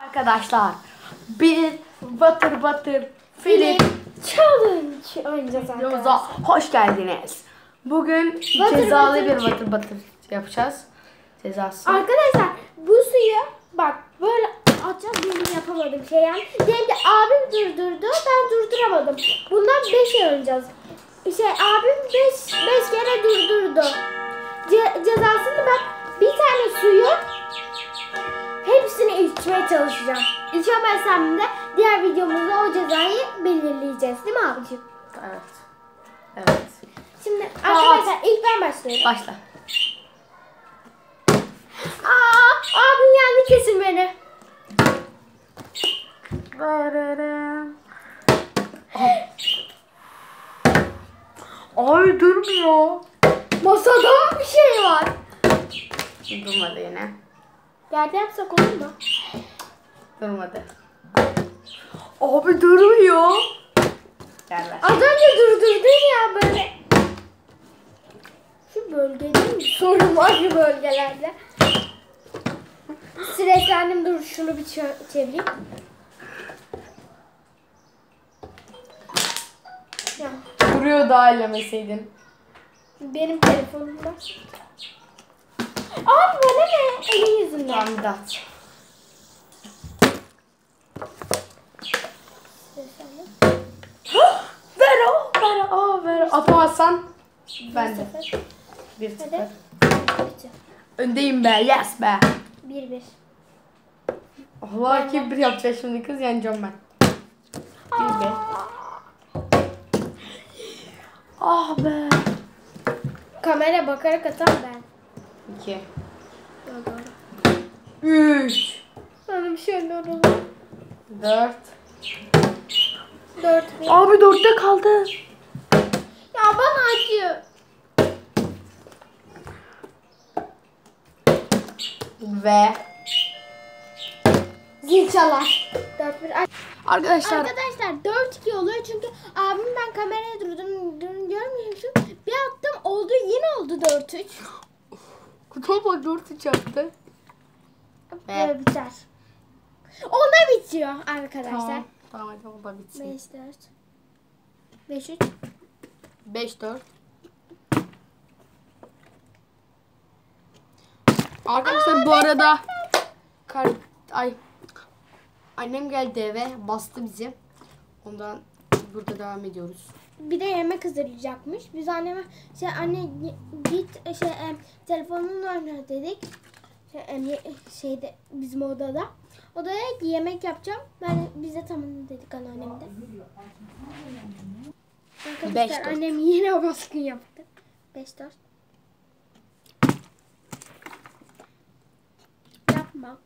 Arkadaşlar bir batır batır film Challenge oynayacağız arkadaşlar. hoş geldiniz. Bugün Batır cezalı batır. bir batır batır yapacağız. Cezası. Arkadaşlar bu suyu bak böyle atacağız benim yapamadım şey yani. Diyelim ki abim durdurdu ben durduramadım. Bundan 5 oynayacağız. Şey abim 5 5 kere durdurdu. Ce- cezasını ben bir tane suyu hepsini içmeye çalışacağım. İçemezsem de diğer videomuzda o cezayı belirleyeceğiz değil mi abicim? Evet. Evet. Şimdi arkadaşlar ilk ben başlıyorum. Başla. Aa, abim yendi kesin beni. Ay durmuyor. Masada bir şey var. Durmadı yine. Yerde yapsak olur mu? Durmadı. Abi durmuyor. Gel ver. Az önce durdurdun ya böyle. Şu bölgede mi sorun var şu bölgelerde? Streslendim dur şunu bir çevireyim. Ya, Duruyor daha elemeseydin. benim telefonumda. Abi bana ne? Elin yüzünden. Bir daha. Ver o, ver o, ver o. Atamazsan ben de. Bir sıfır. Öndeyim be, yes be. Bir bir. Allah kim bir yapacak şimdi kız yeneceğim ben. Bir be. Ah be. Kamera bakarak atan ben. İki. Üç. Hanım şöyle olur. Dört. Dört bir. Abi dörtte kaldı. Ya bana acıyor. Ve Zil çalar. Dört bir. Arkadaşlar Arkadaşlar 4-2 oluyor çünkü abim ben kameraya durdum, durdum görmüyormuşum. Bir attım oldu yine oldu 4-3. Kutupa dört üç yaptı. Böyle biter. Onda bitiyor arkadaşlar. Tamam. Tamam hadi o da bitsin. 5 4 5 3 Beş dört. Arkadaşlar bu arada kar ay annem geldi eve bastı bizi. Ondan burada devam ediyoruz. Bir de yemek hazırlayacakmış. Biz anneme şey anne git şey e, telefonunla oyna dedik. Şey, e, şeyde bizim odada. Odaya yemek yapacağım. Ben biz de tamam dedik anneannemde. Arkadaşlar Beş dört. annem yine baskın yaptı. 5 4. Yapma.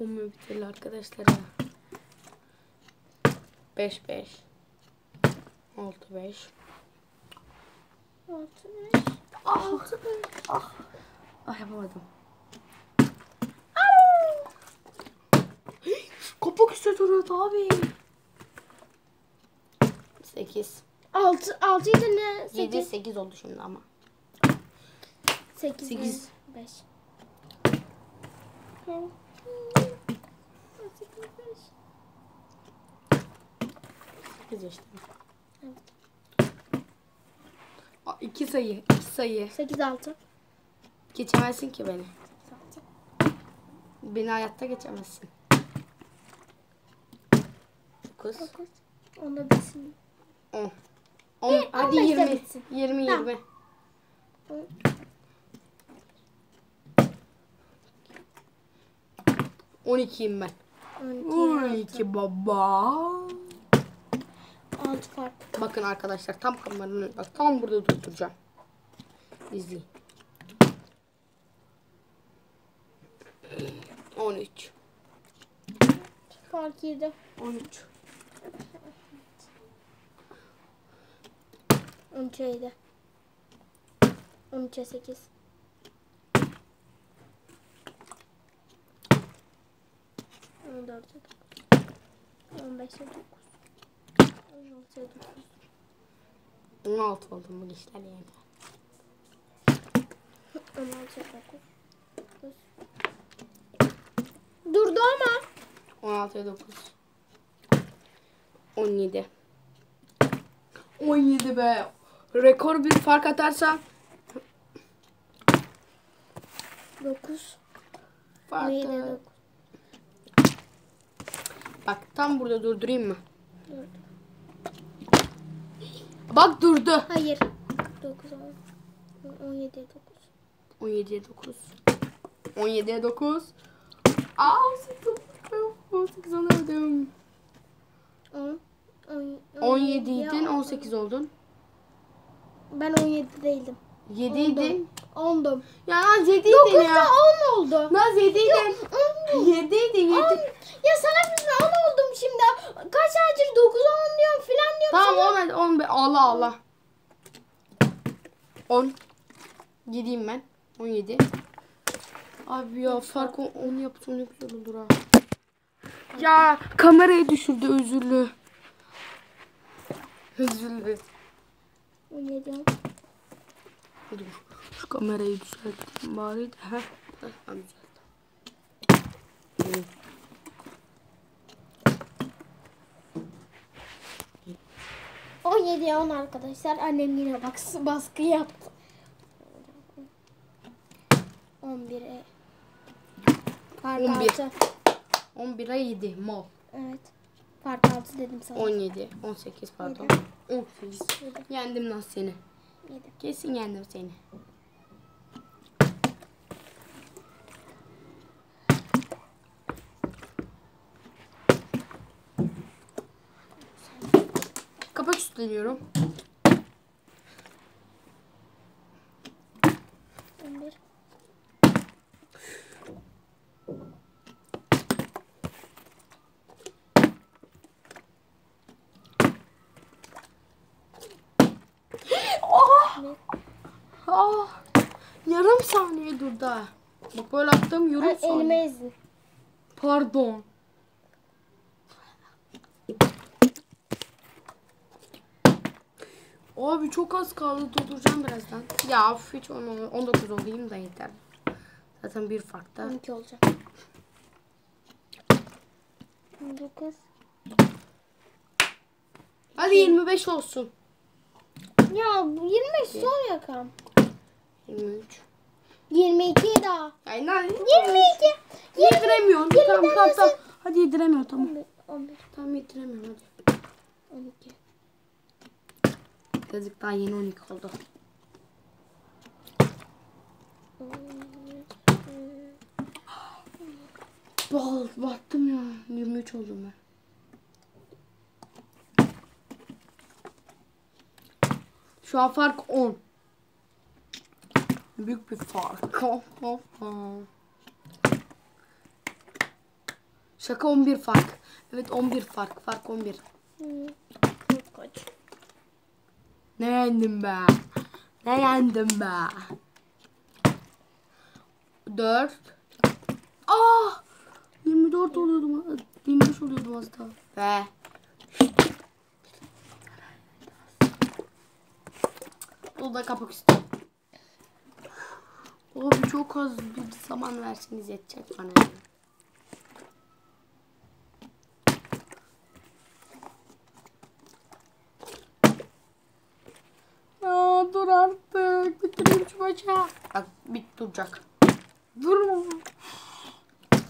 Olmuyor bir türlü arkadaşlar ya. 5 5 6 5 6 5. Ah ah ah yapamadım. Kapak üstü duruyordu abi. 8 6 6 idi ne? 7 8 8 oldu şimdi ama. 8 Sekiz. 5. 8 işte. Evet. 2 sayı, 2 sayı. 8 6. Geçemezsin ki beni. Beni hayatta geçemezsin. 9 9. Onda bitsin. 10 10 Bir, hadi 15'te 20 bitsin. 20 Tamam. 20 12'yim ben. 12. 12 baba. 6 fark. Bakın arkadaşlar tam kameranın bak tam burada durduracağım. İzleyin. 13 Fark 7. 13 13 7. 13'e 8. On dokuz. On dokuz. On dokuz. 16 oldum bu işler yani. On altıya dokuz. Dokuz. Durdu ama. 16'ya 9. 17. 17 be. Rekor bir fark atarsan 9. fark 17 9. Bak tam burada durdurayım mı? Dur. Bak durdu. Hayır. 9 10. 17 9. 17'ye 9. 17'ye 9. Aa 18 alırdım. 10. 17 idin 18 oldun. Ben 17 değildim. 7 10'dum. Ya Naz 7 idin 9'da ya. 10 oldu. Naz 7 idin. 10'dum. 7 idin 7. Ya sana bir 10 oldum şimdi. Kaç aydır 9 10 diyorum filan diyorum. Tamam sana. 10 hadi 10 be. Allah Allah. 10. Gideyim ben. 17. Abi ya fark 10 yapsa ne güzel olur ha. Ya kamerayı düşürdü özürlü. Özürlü. 17 10. Dur şu kamerayı düzelteyim bari de. Heh. Tamam düzelttim. 17'ye 10 arkadaşlar. Annem yine bak baskı yaptı. 11'e Fark 11. 6. 11'e 7 mal. Evet. Fark 6 dedim sana. 17, 18 pardon. 18. Yedi. Yendim lan seni. 7. Kesin yendim seni. Kapak üstleniyorum. 11. Oha! Ne? Ah! Yarım saniye durdu. Bak böyle attım yarım Ay, saniye. elime ezin. Pardon. Abi çok az kaldı durduracağım birazdan. Ya of, hiç 10, 19 olayım da yeter. Zaten bir farkta. 12 olacak. 19. Hadi 25 olsun. Ya bu 25 son yakam. 23. 22 daha. Ay ne? 22. Yediremiyorsun. Tamam tamam tanesi. tamam. Hadi yediremiyorum tamam. 11. 11. Tamam yediremiyorum hadi. 12. Yazık daha yeni 12 oldu. Bal battım ya. 23 oldum ben. Şu an fark 10. Büyük bir fark. Şaka 11 fark. Evet 11 fark. Fark 11. Ne yendim be? Ne yendim be? 4 Ah! 24 oluyordum. 25 oluyordum az daha. Be. O da kapak üstü. Abi çok az bir zaman verseniz yetecek bana. yani. Ya dur artık. Maçı. Bak bit duracak. Durma.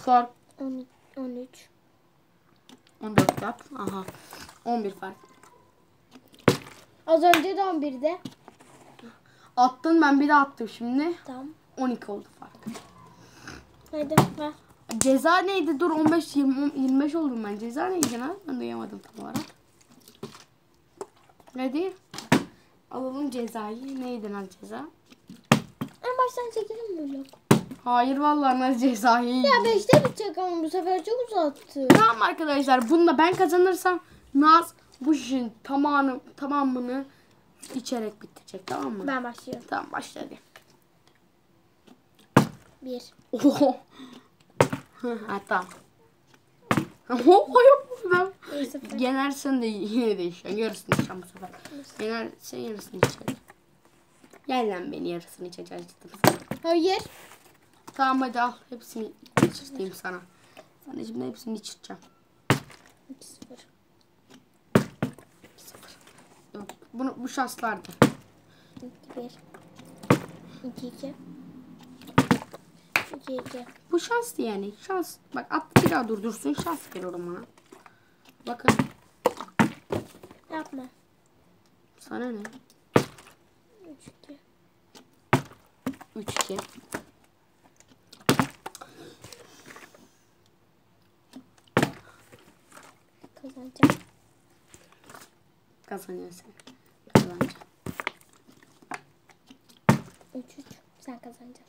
Fark 10, 13. 14 yap. Aha. 11 fark. Az önce de 11'de. Attın ben bir de attım şimdi. Tamam. 12 oldu fark. Hadi ver. Ceza neydi? Dur 15 20 25 oldum ben. Ceza neydi lan? Ben duyamadım tam olarak. Hadi. Alalım cezayı. Neydi lan ceza? Baştan çekelim mi vlog? Hayır vallahi lan cezayı. Ya 5'te bitecek ama bu sefer çok uzattı. Tamam arkadaşlar bununla ben kazanırsam Naz bu işin tamamını, tamamını içerek bitirecek tamam mı? Ben başlıyorum. Tamam başla hadi. 1. Oho. Hı, ha tamam. Oho yok burada. 1 0. Yenersen de yine değişiyor. Yarısını içeceğim bu sefer. Yenersen yarısını içeceğim. Gel lan beni yarısını içeceğim. Hayır. Tamam hadi al. Hepsini içirteyim sana. De şimdi hepsini içireceğim. 2-0. Yok, bunu, bu şanslardı. 2-1. 2-2. 2-2. Bu şanstı yani. Şans. Bak at bir daha durdursun. Şans veriyorum bana. Bakın. Yapma. Sana ne? 3-2. 3-2. Kazanacağım. Kazanıyorsun. Kazanacaksın. 3-3. Sen kazanacaksın.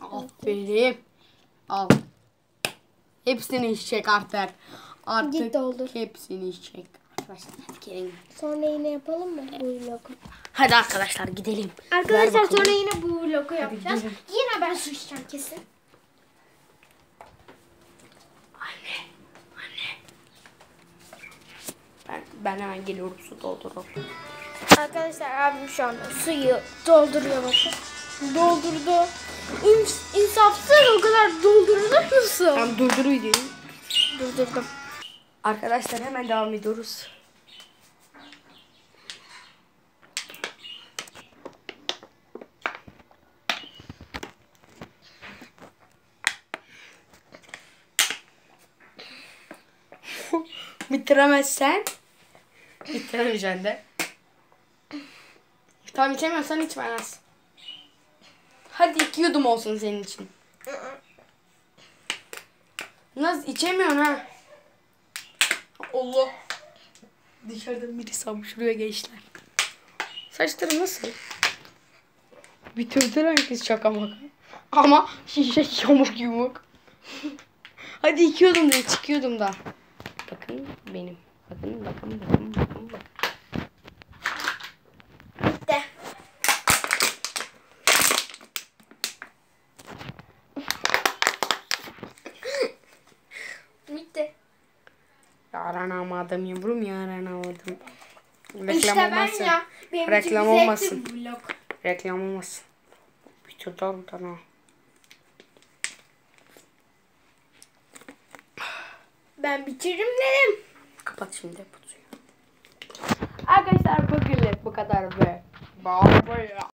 Aferin. Al. Hepsini içecek artık. Artık hepsini içecek. Arkadaşlar hadi gelin. Sonra yine yapalım mı bu vlogu? Hadi arkadaşlar gidelim. Arkadaşlar sonra yine bu vlogu yapacağız. gidelim. Yine ben su içeceğim kesin. Anne. Anne. Ben, ben hemen geliyorum su doldururum. Arkadaşlar abim şu anda suyu dolduruyor bakın. Doldurdu. İns insafsız o kadar doldurulur mu su? Tam durduruydu. Durdurdum. Arkadaşlar hemen devam ediyoruz. Bitiremezsen bitiremeyeceksin de. Tamam içemiyorsan içme. Hadi iki yudum olsun senin için. Nasıl içemiyorsun ha? Allah. Dışarıdan biri sam şuraya geçtiler. Saçları nasıl? Bitirdiler herkes şaka maka. Ama şişe yamuk yumuk. Hadi iki yudum da çıkıyordum da. Bakın benim. Bakın bakın bakın bakın bakın. Bitti. Bitti. Yaranamadım yavrum yaranamadım. İşte ben ya. Benim Reklam bir olmasın. bir vlog. Reklam olmasın. Bitirdi oradan ha. Ben bitiririm dedim. Kapat şimdi bu suyu. Arkadaşlar bugünlük bu kadar be. Bye bye.